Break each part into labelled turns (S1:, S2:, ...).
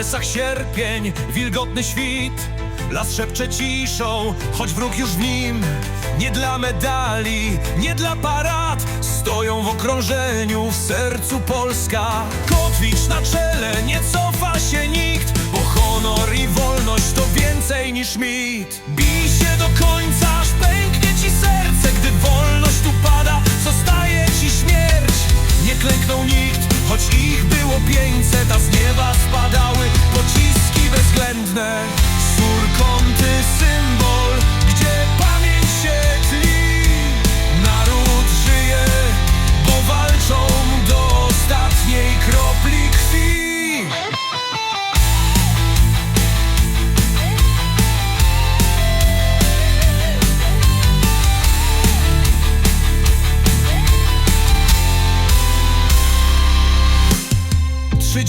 S1: ogień, wilgotny świt Las szepcze ciszą, choć wróg już w nim Nie dla medali, nie dla parad Stoją w okrążeniu, w sercu Polska Kotwicz na czele, nie cofa się nikt Bo honor i wolność to więcej niż mit Bij się do końca, aż pęknie ci serce Gdy wolność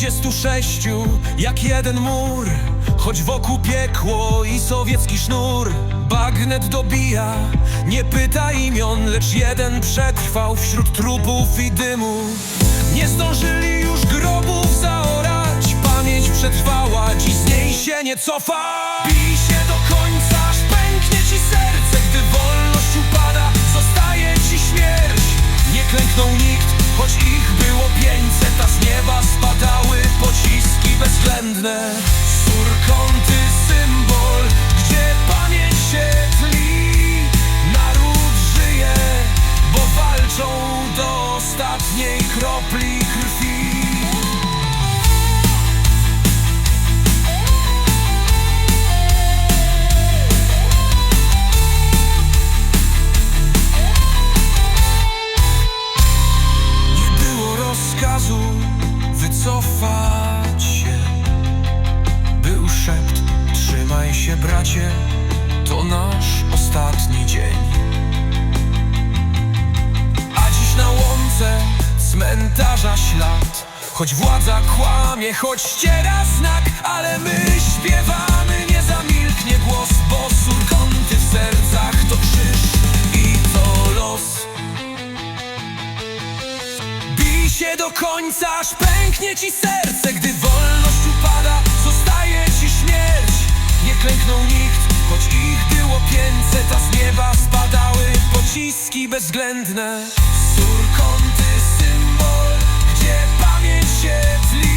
S1: 36 jak jeden mur. Choć wokół piekło i sowiecki sznur. Bagnet dobija, nie pyta imion Lecz jeden przetrwał wśród trupów i dymu. Nie zdążyli już grobów zaorać Pamięć przetrwała, dziś z niej się nie cofa. Wycofać się. Był szept, trzymaj się bracie, to nasz ostatni dzień ślad. Choć władza kłamie, choć ściera znak Ale my śpiewamy, nie zamilknie głos Bo surkąty w sercach to krzyż i to los. Bij się do końca, aż pęknie ci serce Gdy wolność upada, zostaje ci śmierć. Nie klęknął nikt, choć ich było pięćset A z nieba spadały pociski bezwzględne Pamięć się tli.